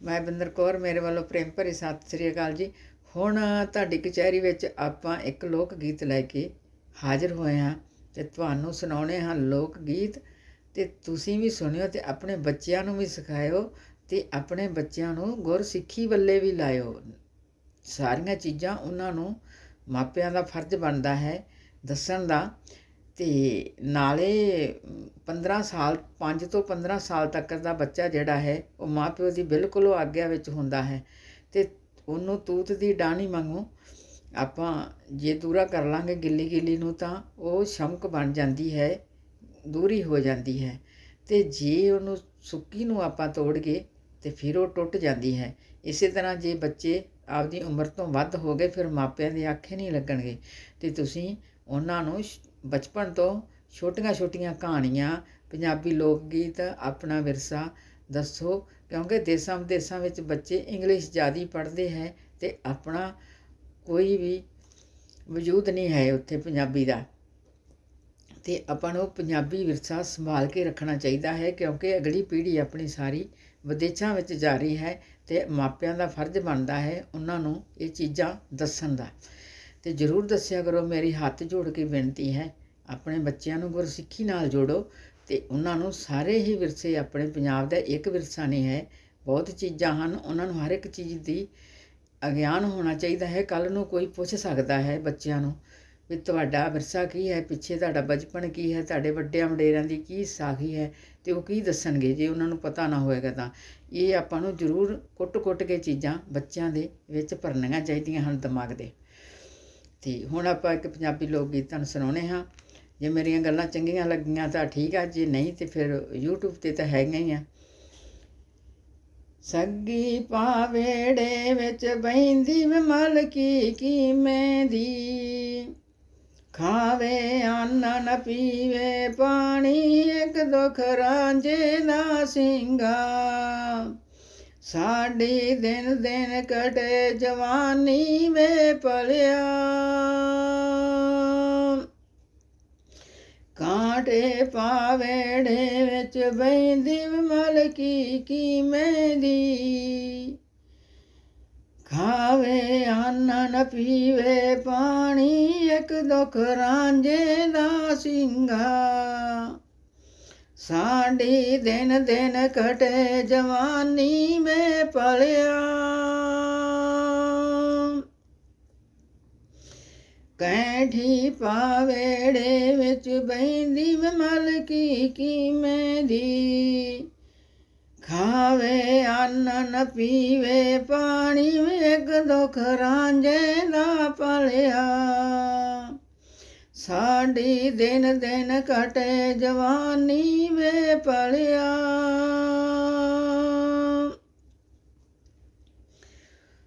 ਮੈਂ ਬਿੰਦਰ ਕੌਰ, ਮੇਰੇ ਵੱਲੋਂ ਪ੍ਰੇਮ ਭਰੀ ਸਤਿ ਸ੍ਰੀ ਅਕਾਲ ਜੀ। ਹੁਣ ਤੁਹਾਡੀ ਕਚਹਿਰੀ ਵਿੱਚ ਆਪਾਂ ਇੱਕ ਲੋਕ ਗੀਤ ਲੈ ਕੇ ਹਾਜ਼ਰ ਹੋਏ ਹਾਂ ਤੇ ਤੁਹਾਨੂੰ ਸੁਣਾਉਣੇ ਹਾਂ ਲੋਕ ਗੀਤ। ਤੇ ਤੁਸੀਂ ਵੀ ਸੁਣਿਓ ਤੇ ਆਪਣੇ ਬੱਚਿਆਂ ਨੂੰ ਵੀ ਸਿਖਾਇਓ ਤੇ ਆਪਣੇ ਬੱਚਿਆਂ ਨੂੰ ਗੁਰਸਿੱਖੀ ਵੱਲੇ ਵੀ ਲਾਇਓ। ਸਾਰੀਆਂ ਚੀਜ਼ਾਂ ਉਹਨਾਂ ਨੂੰ ਮਾਪਿਆਂ ਦਾ ਫਰਜ਼ ਬਣਦਾ ਹੈ ਦੱਸਣ ਦਾ। ਤੇ ਨਾਲੇ 15 ਸਾਲ, ਪੰਜ ਤੋਂ 15 ਸਾਲ ਤੱਕ ਦਾ ਬੱਚਾ ਜਿਹੜਾ ਹੈ, ਉਹ ਮਾਂ ਪਿਓ ਦੀ ਬਿਲਕੁਲ ਉਹ ਆਗਿਆ ਵਿੱਚ ਹੁੰਦਾ ਹੈ। ਅਤੇ ਉਹਨੂੰ ਤੂਤ ਦੀ ਡਾਣੀ ਵਾਂਗੂ ਆਪਾਂ ਜੇ ਦੂਰਾ ਕਰ ਲਾਂਗੇ ਗਿੱਲੀ ਗਿੱਲੀ ਨੂੰ ਤਾਂ ਉਹ ਸ਼ਮਕ ਬਣ ਜਾਂਦੀ ਹੈ, ਦੂਰੀ ਹੋ ਜਾਂਦੀ ਹੈ। ਅਤੇ ਜੇ ਉਹਨੂੰ ਸੁੱਕੀ ਨੂੰ ਆਪਾਂ ਤੋੜ ਗਏ ਤੇ ਫਿਰ ਉਹ ਟੁੱਟ ਜਾਂਦੀ ਹੈ। ਇਸੇ ਤਰ੍ਹਾਂ ਜੇ ਬੱਚੇ ਆਪਦੀ ਉਮਰ ਤੋਂ ਵੱਧ ਹੋ ਗਏ, ਫਿਰ ਮਾਪਿਆਂ ਦੇ ਆਖੇ ਨਹੀਂ ਲੱਗਣਗੇ। ਤੇ ਤੁਸੀਂ ਉਹਨਾਂ ਨੂੰ ਸ਼- ਬਚਪਨ ਤੋਂ ਛੋਟੀਆਂ-ਛੋਟੀਆਂ ਕਹਾਣੀਆਂ, ਪੰਜਾਬੀ ਲੋਕ ਗੀਤ, ਆਪਣਾ ਵਿਰਸਾ ਦੱਸੋ, ਕਿਉਂਕਿ ਦੇਸਾਂ ਵਿਦੇਸਾਂ ਵਿੱਚ ਬੱਚੇ ਇੰਗਲਿਸ਼ ਜ਼ਿਆਦਾ ਪੜ੍ਹਦੇ ਹੈ ਅਤੇ ਆਪਣਾ ਕੋਈ ਵੀ ਵਜੂਦ ਨਹੀਂ ਹੈ ਉੱਥੇ ਪੰਜਾਬੀ ਦਾ। ਅਤੇ ਆਪਾਂ ਨੂੰ ਪੰਜਾਬੀ ਵਿਰਸਾ ਸੰਭਾਲ ਕੇ ਰੱਖਣਾ ਚਾਹੀਦਾ ਹੈ, ਕਿਉਂਕਿ ਅਗਲੀ ਪੀੜ੍ਹੀ ਆਪਣੀ ਸਾਰੀ ਵਿਦੇਸ਼ਾਂ ਵਿੱਚ ਜਾ ਰਹੀ ਹੈ ਅਤੇ ਮਾਪਿਆਂ ਦਾ ਫਰਜ਼ ਬਣਦਾ ਹੈ ਉਹਨਾਂ ਨੂੰ ਇਹ ਚੀਜ਼ਾਂ ਦੱਸਣ ਦਾ। ਅਤੇ ਜਰੂਰ ਦੱਸਿਆ ਕਰੋ, ਮੇਰੀ ਹੱਥ ਜੋੜ ਕੇ ਬੇਨਤੀ ਹੈ, ਆਪਣੇ ਬੱਚਿਆਂ ਨੂੰ ਗੁਰਸਿੱਖੀ ਨਾਲ ਜੋੜੋ ਅਤੇ ਉਹਨਾਂ ਨੂੰ ਸਾਰੇ ਹੀ ਵਿਰਸੇ ਆਪਣੇ ਪੰਜਾਬ ਦਾ ਇੱਕ ਵਿਰਸਾ ਨਹੀਂ ਹੈ, ਬਹੁਤ ਚੀਜ਼ਾਂ ਹਨ, ਉਹਨਾਂ ਨੂੰ ਹਰ ਇੱਕ ਚੀਜ਼ ਦੀ ਅਗਿਆਨ ਹੋਣਾ ਚਾਹੀਦਾ ਹੈ ਕੱਲ ਨੂੰ ਕੋਈ ਪੁੱਛ ਸਕਦਾ ਹੈ ਬੱਚਿਆਂ ਨੂੰ ਵੀ ਤੁਹਾਡਾ ਵਿਰਸਾ ਕੀ ਹੈ, ਪਿੱਛੇ ਤੁਹਾਡਾ ਬਚਪਨ ਕੀ ਹੈ, ਤੁਹਾਡੇ ਵੱਡਿਆਂ ਵਡੇਰਿਆਂ ਦੀ ਕੀ ਸਾਖੀ ਹੈ ਤੇ ਉਹ ਕੀ ਦੱਸਣਗੇ, ਜੇ ਉਹਨਾਂ ਨੂੰ ਪਤਾ ਨਾ ਹੋਏਗਾ ਤਾਂ। ਇਹ ਆਪਾਂ ਨੂੰ ਜ਼ਰੂਰ ਕੁੱਟ-ਕੁੱਟ ਕੇ ਚੀਜ਼ਾਂ ਬੱਚਿਆਂ ਦੇ ਵਿੱਚ ਭਰਨੀਆਂ ਚਾਹੀਦੀਆਂ ਹਨ ਦਿਮਾਗ ਦੇ। ਤੇ ਹੁਣ ਆਪਾਂ ਇੱਕ ਪੰਜਾਬੀ ਲੋਕ ਗੀਤ ਤੁਹਾਨੂੰ ਸੁਣਾਉਣੇ ਹਾਂ। ਜੇ ਮੇਰੀਆਂ ਗੱਲਾਂ ਚੰਗੀਆਂ ਲੱਗੀਆਂ ਤਾਂ ਠੀਕ ਆ, ਜੇ ਨਹੀਂ ਤੇ ਫਿਰ YouTube ਤੇ ਤਾਂ ਹੈਗੀਆਂ ਹੀ ਆ। ਸੱਗੀ ਪਾਵੇੜੇ ਵਿੱਚ ਬੈਂਦੀ ਵਿਮਲ ਕੀ ਕੀ ਮਹਿੰਦੀ ਖਾਵੇ ਅੰਨ ਨ ਪੀਵੇ, ਪਾਣੀ ਇੱਕ ਦੁਖ ਰਾਂਝੇ ਦਾ ਸਿੰਘਾ ਸਾਡੀ ਦਿਨ ਦਿਨ ਕਟੇ ਜਵਾਨੀ ਵੇ ਪਲਿਆ ਕਾਂਟੇ ਪਾਵੇੜੇ ਵਿੱਚ ਬੈਂਦੀ ਵਿਮਲ ਕੀ ਕੀ ਮਹਿੰਦੀ ਖਾਵੇ ਅੰਨ ਪੀਵੇ ਪਾਣੀ, ਇੱਕ ਦੁਖ ਰਾਂਝੇ ਦਾ ਸਿੰਘਾ ਸਾਡੀ ਦਿਨ ਦਿਨ ਘਟੇ ਜਵਾਨੀ ਮੇ ਪਲਿਆ। ਕੈਠੀ ਪਾਵੇੜੇ ਵਿੱਚ ਬੈਂਦੀ ਵਿਮਲ ਕੀ ਕੀ ਮਹਿੰਦੀ ਖਾਵੇ ਅੰਨ ਨ ਪੀਵੇ, ਪਾਣੀ ਇੱਕ ਦੁਖ ਰਾਂਝੇ ਦਾ ਪਲਿਆ। ਸਾਡੀ ਦਿਨ ਦਿਨ ਘਟੇ ਜਵਾਨੀ ਵੇ ਪਲਿਆ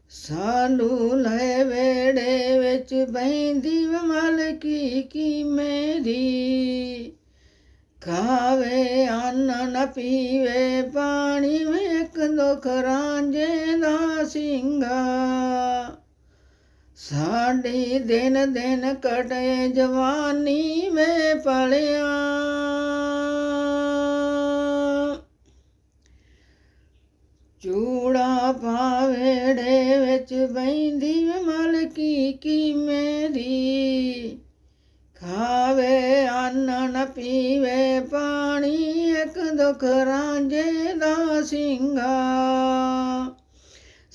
ਸਾਲੂ ਲੈ ਵੇੜੇ ਵਿੱਚ ਬੈਂਦੀ ਵਿਮਲ ਕੀ ਕੀ ਮੇਰੀ। ਖਾਵੇ ਅੰਨ ਨ ਪੀਵੇ ਪਾਣੀ ਇੱਕ ਦੁਖ ਰਾਂਝੇ ਦਾ ਸਿੰਘਾ ਸਾਡੀ ਦਿਨ ਦਿਨ ਕਟੇ ਜਵਾਨੀ ਮੈਂ ਪਲਿਆ। ਚੂੜਾ ਪਾਵੇੜੇ ਵਿੱਚ ਬੈਂਦੀ ਮਲਕੀ ਕੀ ਕੀ ਮੇਰੀ। ਖਾਵੇ ਅੰਨ ਨ ਪੀਵੇ ਪਾਣੀ, ਇੱਕ ਦੁਖ ਰਾਂਝੇ ਦਾ ਸਿੰਘਾ।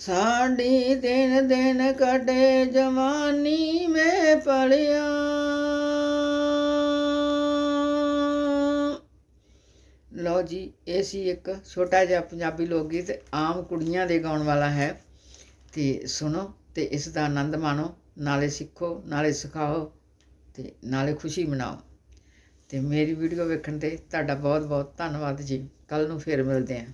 ਸਾਡੀ ਦਿਨ ਦਿਨ ਕਟੇ ਜਵਾਨੀ ਮੇ ਪਲਿਆ। ਲਓ ਜੀ, ਇਹ ਸੀ ਇੱਕ ਛੋਟਾ ਜਿਹਾ ਪੰਜਾਬੀ ਲੋਕ ਗੀਤ, ਆਮ ਕੁੜੀਆਂ ਦੇ ਗਾਉਣ ਵਾਲਾ ਹੈ। ਤੇ ਸੁਣੋ ਤੇ ਇਸ ਦਾ ਆਨੰਦ ਮਾਣੋ, ਨਾਲੇ ਸਿੱਖੋ, ਨਾਲੇ ਸਿਖਾਓ ਤੇ ਨਾਲੇ ਖੁਸ਼ੀ ਮਨਾਓ। ਤੇ ਮੇਰੀ ਵੀਡੀਓ ਵੇਖਣ ਤੇ ਤੁਹਾਡਾ ਬਹੁਤ ਬਹੁਤ ਧੰਨਵਾਦ ਜੀ। ਕੱਲ ਨੂੰ ਫੇਰ ਮਿਲਦੇ ਹਾਂ।